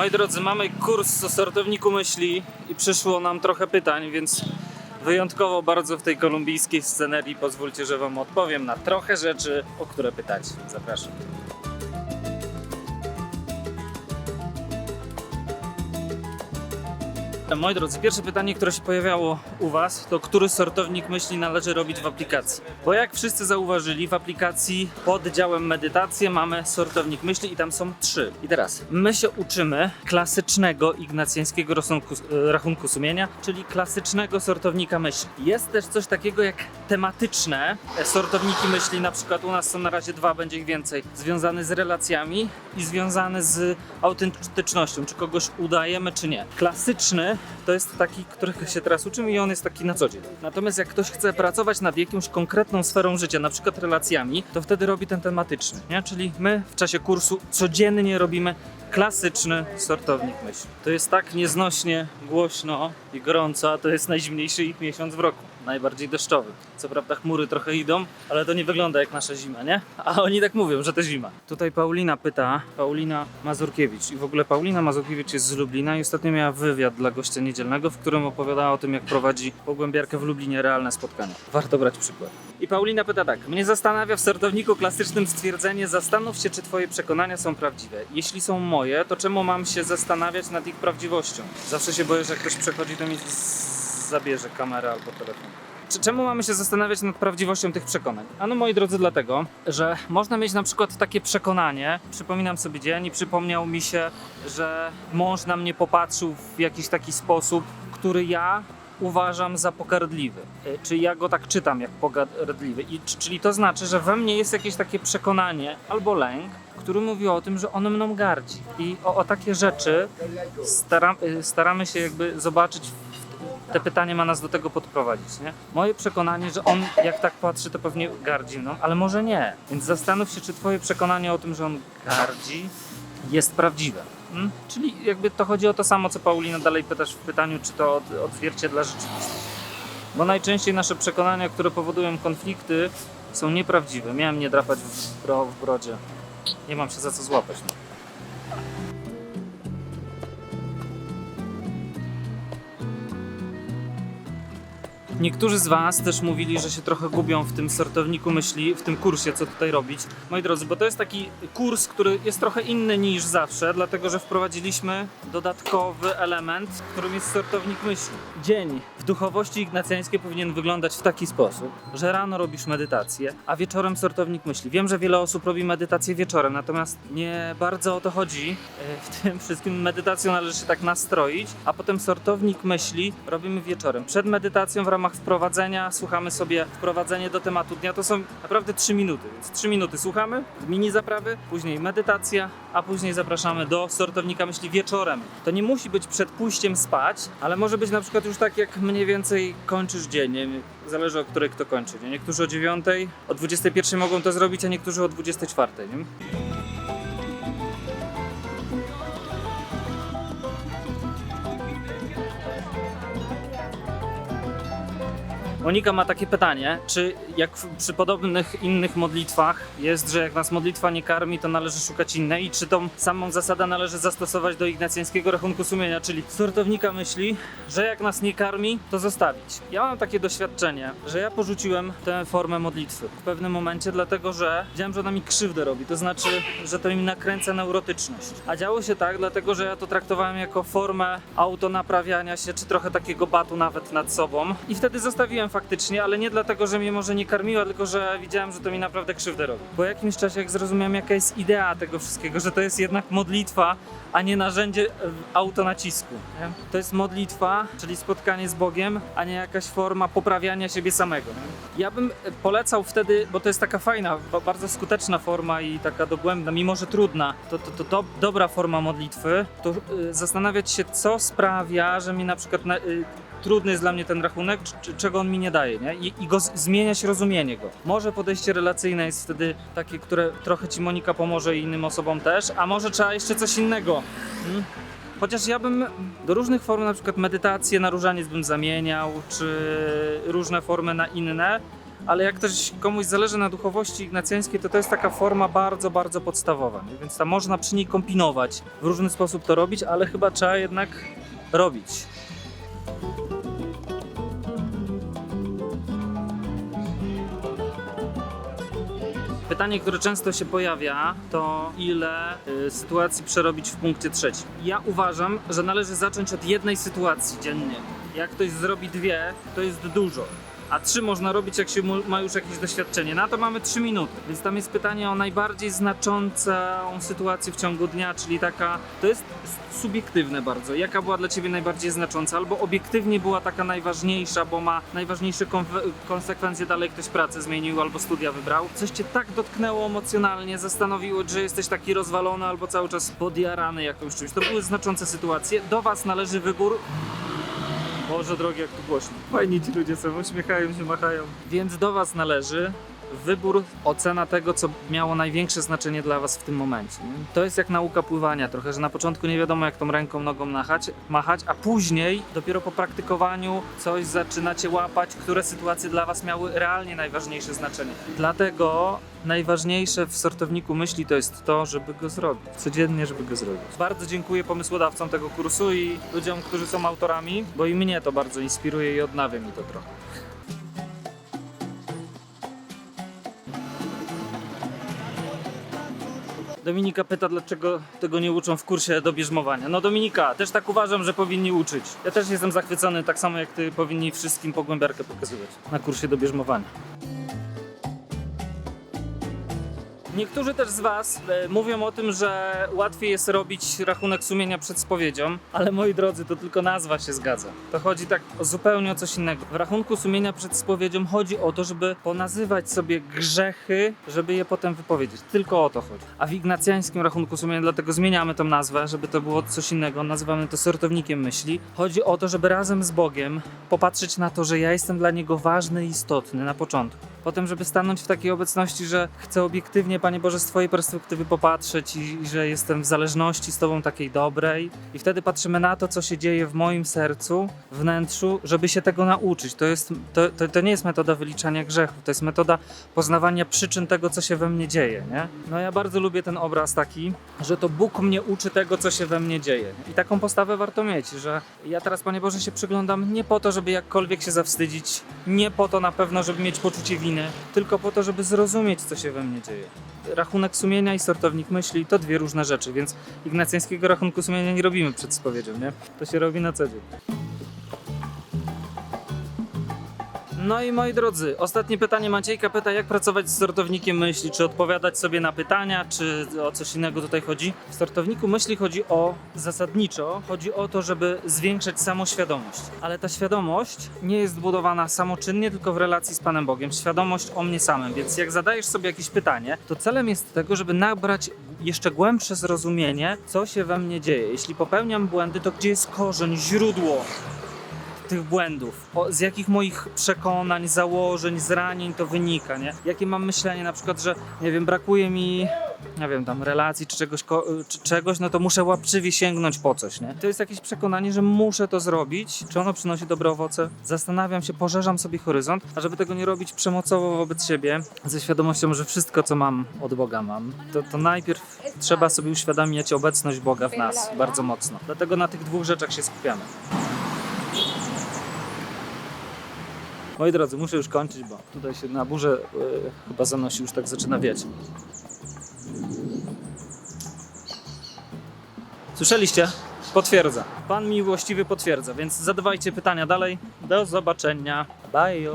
Moi drodzy, mamy kurs o sortowniku myśli i przyszło nam trochę pytań, więc wyjątkowo bardzo w tej kolumbijskiej scenerii pozwólcie, że Wam odpowiem na trochę rzeczy, o które pytacie. Zapraszam. Moi drodzy, pierwsze pytanie, które się pojawiało u Was, to który sortownik myśli należy robić w aplikacji? Bo jak wszyscy zauważyli, w aplikacji pod działem medytacje mamy sortownik myśli i tam są trzy. I teraz my się uczymy klasycznego ignacjańskiego rachunku, e, rachunku sumienia, czyli klasycznego sortownika myśli. Jest też coś takiego jak tematyczne e, sortowniki myśli, na przykład u nas są na razie dwa, będzie ich więcej, związane z relacjami i związane z autentycznością, czy kogoś udajemy, czy nie. Klasyczny to jest taki, których się teraz uczymy i on jest taki na co dzień. Natomiast jak ktoś chce pracować nad jakąś konkretną sferą życia, na przykład relacjami, to wtedy robi ten tematyczny, nie? Czyli my w czasie kursu codziennie robimy klasyczny sortownik myśli. To jest tak nieznośnie głośno i gorąco, a to jest najzimniejszy ich miesiąc w roku. Najbardziej deszczowy. Co prawda chmury trochę idą, ale to nie wygląda jak nasza zima, nie? A oni tak mówią, że to zima. Tutaj Paulina pyta, Paulina Mazurkiewicz. I w ogóle Paulina Mazurkiewicz jest z Lublina i ostatnio miała wywiad dla gościa niedzielnego, w którym opowiadała o tym, jak prowadzi pogłębiarkę w Lublinie realne spotkania. Warto brać przykład. I Paulina pyta tak. Mnie zastanawia w sortowniku klasycznym stwierdzenie zastanów się, czy twoje przekonania są prawdziwe. Jeśli są moje, to czemu mam się zastanawiać nad ich prawdziwością? Zawsze się boję, że jak ktoś przechodzi, to mi z- zabierze kamerę albo telefon. Czemu mamy się zastanawiać nad prawdziwością tych przekonań? Ano moi drodzy, dlatego, że można mieć na przykład takie przekonanie, przypominam sobie dzień i przypomniał mi się, że mąż na mnie popatrzył w jakiś taki sposób, który ja uważam za pogardliwy. Y, Czy ja go tak czytam jak pogardliwy. I, czyli to znaczy, że we mnie jest jakieś takie przekonanie albo lęk, który mówi o tym, że on mną gardzi. I o, o takie rzeczy staram, y, staramy się jakby zobaczyć te pytanie ma nas do tego podprowadzić, nie? Moje przekonanie, że on jak tak patrzy, to pewnie gardzi mną, ale może nie. Więc zastanów się, czy twoje przekonanie o tym, że on gardzi, jest prawdziwe. Hmm? Czyli jakby to chodzi o to samo, co Paulina dalej pytasz w pytaniu, czy to od, odzwierciedla rzeczywistość. Bo najczęściej nasze przekonania, które powodują konflikty, są nieprawdziwe. Miałem nie drapać w, bro, w brodzie. Nie mam się za co złapać. No. Niektórzy z Was też mówili, że się trochę gubią w tym sortowniku myśli, w tym kursie, co tutaj robić. Moi drodzy, bo to jest taki kurs, który jest trochę inny niż zawsze, dlatego że wprowadziliśmy dodatkowy element, którym jest sortownik myśli. Dzień w duchowości ignacjańskiej powinien wyglądać w taki sposób, że rano robisz medytację, a wieczorem sortownik myśli. Wiem, że wiele osób robi medytację wieczorem, natomiast nie bardzo o to chodzi. E, W tym wszystkim medytacją należy się tak nastroić, a potem sortownik myśli robimy wieczorem. Przed medytacją w ramach wprowadzenia słuchamy sobie wprowadzenie do tematu dnia. To są naprawdę 3 minuty, więc 3 minuty słuchamy, mini zaprawy, później medytacja, a później zapraszamy do sortownika myśli wieczorem. To nie musi być przed pójściem spać, ale może być na przykład już tak, jak mniej więcej kończysz dzień. Nie Zależy o której kto kończy. Nie? Niektórzy o 9, o 21 mogą to zrobić, a niektórzy o 24. Nie? Monika ma takie pytanie, czy jak przy podobnych innych modlitwach jest, że jak nas modlitwa nie karmi, to należy szukać innej czy tą samą zasadę należy zastosować do ignacjańskiego rachunku sumienia, czyli sortownika myśli, że jak nas nie karmi, to zostawić. Ja mam takie doświadczenie, że ja porzuciłem tę formę modlitwy w pewnym momencie, dlatego że wiedziałem, że ona mi krzywdę robi, to znaczy, że to mi nakręca neurotyczność. A działo się tak, dlatego że ja to traktowałem jako formę autonaprawiania się, czy trochę takiego batu nawet nad sobą. I wtedy zostawiłem faktycznie, ale nie dlatego, że mnie może nie karmiła, tylko że widziałem, że to mi naprawdę krzywdę robi. Po jakimś czasie, jak zrozumiałem, jaka jest idea tego wszystkiego, że to jest jednak modlitwa, a nie narzędzie e, autonacisku. Nie? To jest modlitwa, czyli spotkanie z Bogiem, a nie jakaś forma poprawiania siebie samego. Nie? Ja bym e, polecał wtedy, bo to jest taka fajna, ba- bardzo skuteczna forma i taka dogłębna, mimo że trudna, to, to, to, to dobra forma modlitwy, to y, zastanawiać się, co sprawia, że mi na przykład na, y, trudny jest dla mnie ten rachunek, czego on mi nie daje, nie? I, i go z, zmieniać rozumienie go. Może podejście relacyjne jest wtedy takie, które trochę ci Monika pomoże i innym osobom też, a może trzeba jeszcze coś innego. Hmm? Chociaż ja bym do różnych form, na przykład medytację na różaniec bym zamieniał, czy różne formy na inne, ale jak ktoś komuś zależy na duchowości ignacjańskiej, to to jest taka forma bardzo, bardzo podstawowa, nie? więc tam można przy niej kombinować, w różny sposób to robić, ale chyba trzeba jednak robić. Pytanie, które często się pojawia, to ile y, sytuacji przerobić w punkcie trzecim. Ja uważam, że należy zacząć od jednej sytuacji dziennie. Jak ktoś zrobi dwie, to jest dużo. A trzy można robić, jak się ma już jakieś doświadczenie. Na to mamy trzy minuty. Więc tam jest pytanie o najbardziej znaczącą sytuację w ciągu dnia, czyli taka. To jest subiektywne bardzo. Jaka była dla ciebie najbardziej znacząca? Albo obiektywnie była taka najważniejsza, bo ma najważniejsze konsekwencje. Dalej ktoś pracę zmienił albo studia wybrał. Coś cię tak dotknęło emocjonalnie, zastanowiło, że jesteś taki rozwalony albo cały czas podjarany jakimś czymś. To były znaczące sytuacje. Do was należy wybór. Boże drogi, jak tu głośno. Fajni ci ludzie są, uśmiechają się, machają. Więc do Was należy wybór, ocena tego, co miało największe znaczenie dla Was w tym momencie. nie? To jest jak nauka pływania trochę, że na początku nie wiadomo jak tą ręką, nogą machać, machać, a później dopiero po praktykowaniu coś zaczynacie łapać, które sytuacje dla Was miały realnie najważniejsze znaczenie. Dlatego najważniejsze w sortowniku myśli to jest to, żeby go zrobić. Codziennie, żeby go zrobić. Bardzo dziękuję pomysłodawcom tego kursu i ludziom, którzy są autorami, bo i mnie to bardzo inspiruje i odnawia mi to trochę. Dominika pyta, dlaczego tego nie uczą w kursie do bierzmowania. No Dominika, też tak uważam, że powinni uczyć. Ja też jestem zachwycony, tak samo jak ty, powinni wszystkim pogłębiarkę pokazywać na kursie do bierzmowania. Niektórzy też z Was e, mówią o tym, że łatwiej jest robić rachunek sumienia przed spowiedzią, ale moi drodzy, to tylko nazwa się zgadza. To chodzi tak o zupełnie o coś innego. W rachunku sumienia przed spowiedzią chodzi o to, żeby ponazywać sobie grzechy, żeby je potem wypowiedzieć. Tylko o to chodzi. A w ignacjańskim rachunku sumienia, dlatego zmieniamy tą nazwę, żeby to było coś innego, nazywamy to sortownikiem myśli. Chodzi o to, żeby razem z Bogiem popatrzeć na to, że ja jestem dla Niego ważny i istotny na początku. Potem, żeby stanąć w takiej obecności, że chcę obiektywnie, Panie Boże, z Twojej perspektywy popatrzeć i, i że jestem w zależności z Tobą takiej dobrej. I wtedy patrzymy na to, co się dzieje w moim sercu, wnętrzu, żeby się tego nauczyć. To, jest, to, to, to nie jest metoda wyliczania grzechów, to jest metoda poznawania przyczyn tego, co się we mnie dzieje. Nie? No ja bardzo lubię ten obraz taki, że to Bóg mnie uczy tego, co się we mnie dzieje. I taką postawę warto mieć, że ja teraz, Panie Boże, się przyglądam nie po to, żeby jakkolwiek się zawstydzić, nie po to na pewno, żeby mieć poczucie winy, tylko po to, żeby zrozumieć, co się we mnie dzieje. Rachunek sumienia i sortownik myśli to dwie różne rzeczy, więc ignacjańskiego rachunku sumienia nie robimy przed spowiedzią, nie? To się robi na co dzień. No i moi drodzy, ostatnie pytanie Maciejka pyta, jak pracować z sortownikiem myśli, czy odpowiadać sobie na pytania, czy o coś innego tutaj chodzi. W sortowniku myśli chodzi o zasadniczo, chodzi o to, żeby zwiększać samoświadomość. Ale ta świadomość nie jest budowana samoczynnie, tylko w relacji z Panem Bogiem. Świadomość o mnie samym. Więc jak zadajesz sobie jakieś pytanie, to celem jest tego, żeby nabrać jeszcze głębsze zrozumienie, co się we mnie dzieje. Jeśli popełniam błędy, to gdzie jest korzeń, źródło tych błędów, o, z jakich moich przekonań, założeń, zranień to wynika, nie? Jakie mam myślenie na przykład, że nie wiem, brakuje mi nie wiem, tam relacji czy czegoś, czy czegoś, no to muszę łapczywie sięgnąć po coś, nie? To jest jakieś przekonanie, że muszę to zrobić. Czy ono przynosi dobre owoce? Zastanawiam się, poszerzam sobie horyzont, a żeby tego nie robić przemocowo wobec siebie, ze świadomością, że wszystko, co mam, od Boga mam, to, to najpierw trzeba sobie uświadamiać obecność Boga w nas bardzo mocno. Dlatego na tych dwóch rzeczach się skupiamy. Moi drodzy, muszę już kończyć, bo tutaj się na burzę yy, chyba zanosi, już tak zaczyna wieć. Słyszeliście? Potwierdza. Pan miłościwy potwierdza, więc zadawajcie pytania dalej. Do zobaczenia. Bye.